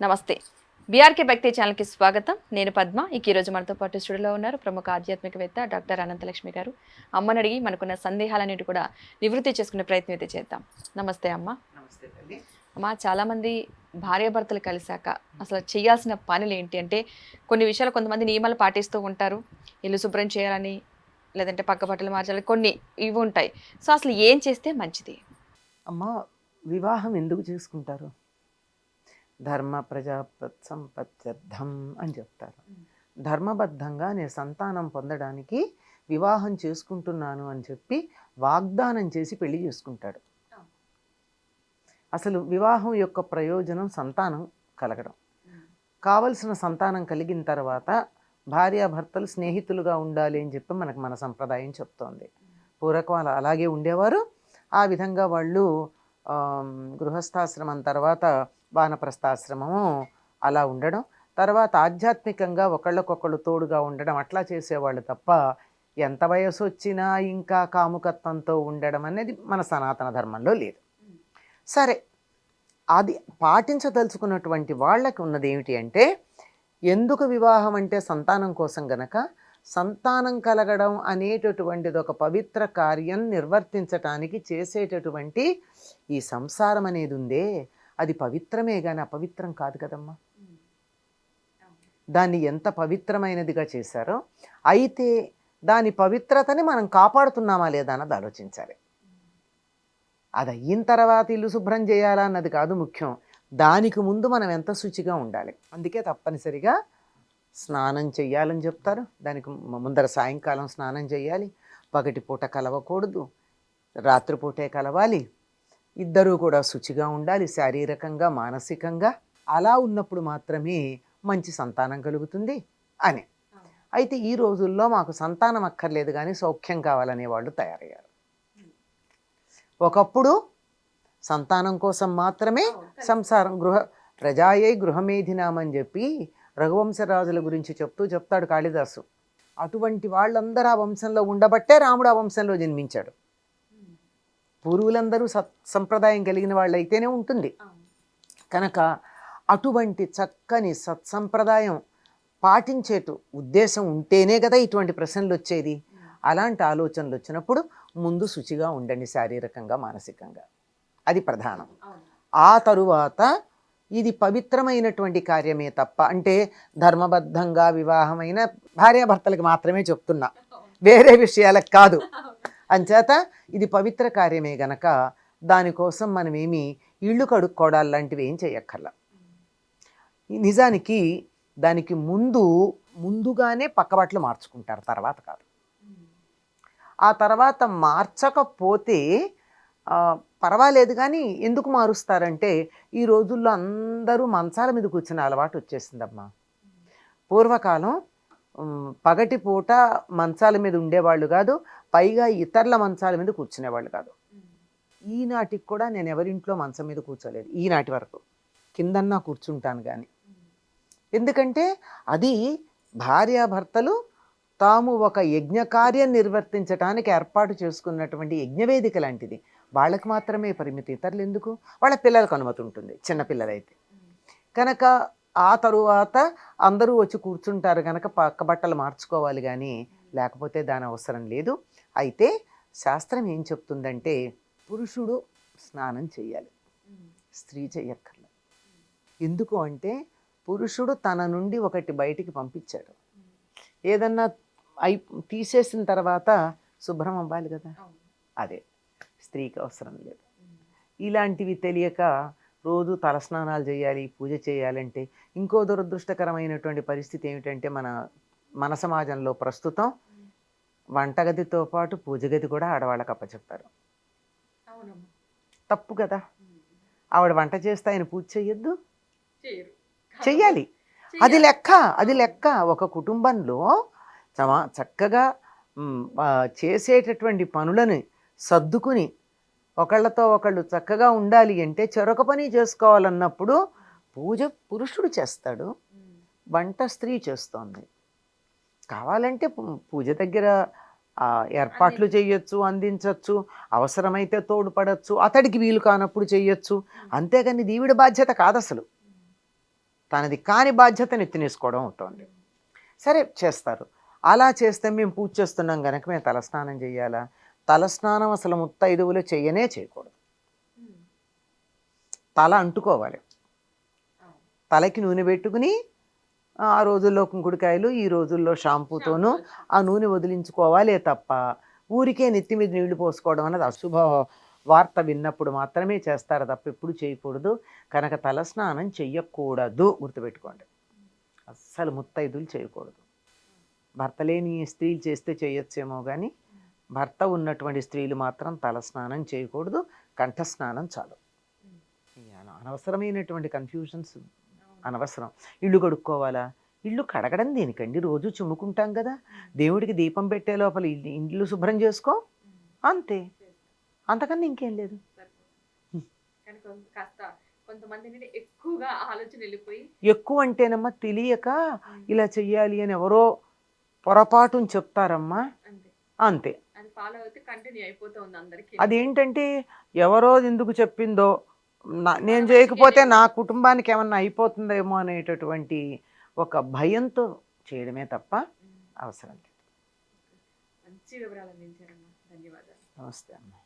నమస్తే. బీఆర్కే భక్తి ఛానల్కి స్వాగతం. నేను పద్మ. ఇక ఈరోజు మనతో పాటు స్టూడియోలో ఉన్నారు ప్రముఖ ఆధ్యాత్మికవేత్త డాక్టర్ అనంతలక్ష్మి గారు. అమ్మని అడిగి మనకున్న సందేహాలన్నిటి కూడా నివృత్తి చేసుకునే ప్రయత్నం అయితే చేద్దాం. నమస్తే అమ్మ. నమస్తే అమ్మ చాలామంది భార్యాభర్తలు కలిశాక అసలు చేయాల్సిన పనులు ఏంటి? అంటే కొన్ని విషయాలు కొంతమంది నియమాలు పాటిస్తూ ఉంటారు. ఇల్లు శుభ్రం చేయాలని లేదంటే పక్క బట్టలు మార్చాలి కొన్ని ఇవి ఉంటాయి. సో అసలు ఏం చేస్తే మంచిది? అమ్మ వివాహం ఎందుకు చేసుకుంటారు? ధర్మ ప్రజా సంపత్యర్థం అని చెప్తారు. ధర్మబద్ధంగా నేను సంతానం పొందడానికి వివాహం చేసుకుంటున్నాను అని చెప్పి వాగ్దానం చేసి పెళ్ళి చేసుకుంటాడు. అసలు వివాహం యొక్క ప్రయోజనం సంతానం కలగడం. కావలసిన సంతానం కలిగిన తర్వాత భార్యాభర్తలు స్నేహితులుగా ఉండాలి అని చెప్పి మనకు మన సంప్రదాయం చెప్తోంది. పూర్వకం అలా అలాగే ఉండేవారు. ఆ విధంగా వాళ్ళు గృహస్థాశ్రమం తర్వాత వానప్రస్థాశ్రమము అలా ఉండడం. తర్వాత ఆధ్యాత్మికంగా ఒకళ్ళకొకళ్ళు తోడుగా ఉండడం అట్లా చేసేవాళ్ళు తప్ప ఎంత వయసు వచ్చినా ఇంకా కాముకత్వంతో ఉండడం అనేది మన సనాతన ధర్మంలో లేదు. సరే అది పాటించదలుచుకున్నటువంటి వాళ్ళకి ఉన్నది ఏమిటి అంటే ఎందుకు వివాహం అంటే సంతానం కోసం గనక సంతానం కలగడం అనేటటువంటిది ఒక పవిత్ర కార్యం నిర్వర్తించటానికి చేసేటటువంటి ఈ సంసారం అనేది ఉందే. అది పవిత్రమే కానీ అపవిత్రం కాదు కదమ్మా. దాన్ని ఎంత పవిత్రమైనదిగా చేశారో అయితే దాని పవిత్రతని మనం కాపాడుతున్నామా లేదా అన్నది ఆలోచించాలి. అది అయిన తర్వాత ఇల్లు శుభ్రం చేయాలా అన్నది కాదు ముఖ్యం. దానికి ముందు మనం ఎంత శుచిగా ఉండాలి. అందుకే తప్పనిసరిగా స్నానం చెయ్యాలని చెప్తారు. దానికి ముందర సాయంకాలం స్నానం చేయాలి పగటి పూట కలవకూడదు. రాత్రిపూటే కలవాలి. ఇద్దరూ కూడా శుచిగా ఉండాలి. శారీరకంగా మానసికంగా. అలా ఉన్నప్పుడు మాత్రమే మంచి సంతానం కలుగుతుంది అని. అయితే ఈ రోజుల్లో మాకు సంతానం అక్కర్లేదు కానీ సౌఖ్యం కావాలనే వాళ్ళు తయారయ్యారు. ఒకప్పుడు సంతానం కోసం మాత్రమే సంసారం గృహ ప్రజాయై గృహమేధినామని చెప్పి రఘువంశరాజుల గురించి చెప్తూ చెప్తాడు కాళిదాసు. అటువంటి వాళ్ళందరూ ఆ వంశంలో ఉండబట్టే రాముడు ఆ వంశంలో జన్మించాడు. పూర్వులందరూ సత్ సంప్రదాయం కలిగిన వాళ్ళు అయితేనే ఉంటుంది. కనుక అటువంటి చక్కని సత్సంప్రదాయం పాటించేటు ఉద్దేశం ఉంటేనే కదా ఇటువంటి ప్రశ్నలు వచ్చేది. అలాంటి ఆలోచనలు వచ్చినప్పుడు ముందు శుచిగా ఉండండి శారీరకంగా మానసికంగా. అది ప్రధానం. ఆ తరువాత ఇది పవిత్రమైనటువంటి కార్యమే తప్ప అంటే ధర్మబద్ధంగా వివాహమైన భార్యాభర్తలకు మాత్రమే చెప్తున్నా. వేరే విషయాలకు కాదు. అంచేత ఇది పవిత్ర కార్యమే గనక దానికోసం మనమేమి ఇళ్ళు కడుక్కోవడాలు లాంటివి ఏం చేయక్కర్లా. నిజానికి దానికి ముందు ముందుగానే పక్కబట్లు మార్చుకుంటారు తర్వాత కాదు. ఆ తర్వాత మార్చకపోతే పర్వాలేదు కానీ ఎందుకు మారుస్తారంటే ఈ రోజుల్లో అందరూ మంచాల మీద కూర్చునే అలవాటు వచ్చేసిందమ్మా. పూర్వకాలం పగటి పూట మంచాల మీద ఉండేవాళ్ళు కాదు పైగా ఇతరుల మంచాల మీద కూర్చునేవాళ్ళు కాదు. ఈనాటికి కూడా నేను ఎవరింట్లో మంచం మీద కూర్చోలేదు ఈనాటి వరకు. కిందన్నా కూర్చుంటాను కానీ ఎందుకంటే అది భార్యాభర్తలు తాము ఒక యజ్ఞకార్యం నిర్వర్తించడానికి ఏర్పాటు చేసుకున్నటువంటి యజ్ఞవేదిక లాంటిది. వాళ్ళకి మాత్రమే పరిమితి ఇతరులు ఎందుకు? వాళ్ళ పిల్లలకు అనుమతి ఉంటుంది చిన్నపిల్లలైతే కనుక ఆ తరువాత అందరూ వచ్చి కూర్చుంటారు కనుక పక్క బట్టలు మార్చుకోవాలి కానీ లేకపోతే దాని అవసరం లేదు. అయితే శాస్త్రం ఏం చెప్తుందంటే పురుషుడు స్నానం చేయాలి స్త్రీ చెయ్యక్కర్లేదు. ఎందుకు అంటే పురుషుడు తన నుండి ఒకటి బయటికి పంపించాడు. ఏదన్నా అయి తీసేసిన తర్వాత శుభ్రం అవ్వాలి కదా? అదే. స్త్రీకి అవసరం లేదు. ఇలాంటివి తెలియక రోజు తలస్నానాలు చేయాలి పూజ చేయాలంటే ఇంకో దురదృష్టకరమైనటువంటి పరిస్థితి ఏమిటంటే మన మన సమాజంలో ప్రస్తుతం వంటగదితో పాటు పూజ గది కూడా ఆడవాళ్ళకి అప్పచెప్పారు తప్పు కదా. ఆవిడ వంట చేస్తే ఆయన పూజ చెయ్యొద్దు? చెయ్యాలి. అది లెక్క అది లెక్క. ఒక కుటుంబంలో చక్కగా చేసేటటువంటి పనులని సర్దుకుని ఒకళ్ళతో ఒకళ్ళు చక్కగా ఉండాలి అంటే చెరొక పని చేసుకోవాలన్నప్పుడు పూజ పురుషుడు చేస్తాడు వంట స్త్రీ చేస్తోంది. కావాలంటే పూజ దగ్గర ఏర్పాట్లు చేయొచ్చు అందించవచ్చు అవసరమైతే తోడ్పడచ్చు అతడికి వీలు కానప్పుడు చేయొచ్చు అంతేగాని దీవిడ బాధ్యత కాదు అసలు తనది కాని బాధ్యతను ఎత్తినేసుకోవడం అవుతుంది. సరే చేస్తారు. అలా చేస్తే మేము పూజ చేస్తున్నాం కనుక మేము తలస్నానం చేయాలా తలస్నానం అసలు ముత్తైదువులు చేయనే చేయకూడదు. తల అంటుకోవాలి. తలకి నూనె పెట్టుకుని ఆ రోజుల్లో కుంకుడుకాయలు ఈ రోజుల్లో షాంపూతోనూ ఆ నూనె వదిలించుకోవాలే తప్ప ఊరికే నెత్తి మీద నీళ్ళు పోసుకోవడం అనేది అశుభ వార్త విన్నప్పుడు మాత్రమే చేస్తారు తప్ప ఎప్పుడు చేయకూడదు. కనుక తలస్నానం చెయ్యకూడదు. గుర్తుపెట్టుకోండి. అస్సలు ముత్తైదులు చేయకూడదు. భర్త లేని స్త్రీలు చేస్తే చేయొచ్చేమో కానీ భర్త ఉన్నటువంటి స్త్రీలు మాత్రం తలస్నానం చేయకూడదు కంఠస్నానం చాలు. అనవసరమైనటువంటి కన్ఫ్యూజన్స్ అనవసరం. ఇల్లు కడుక్కోవాలా? ఇల్లు కడగడం దేనికండి? రోజు చుమ్ముకుంటాం కదా. దేవుడికి దీపం పెట్టే లోపల ఇల్లు ఇల్లు శుభ్రం చేసుకో. అంతే. అంతకన్నా ఇంకేం లేదు. ఎక్కువ అంటేనమ్మా తెలియక ఇలా చెయ్యాలి అని ఎవరో పొరపాటుని చెప్తారమ్మా. అంతే. ఫాలో అయితే కంటిన్యూ అయిపోతూ ఉంది అందరికి. అదేంటంటే ఎవరో ఎందుకు చెప్పిందో నేను చేయకపోతే నా కుటుంబానికి ఏమన్నా అయిపోతుందేమో అనేటటువంటి ఒక భయంతో చేయడమే తప్ప అవసరం లేదు. మంచి వివరాలు అందించారమ్మా. ధన్యవాదాలు. నమస్తే అమ్మా.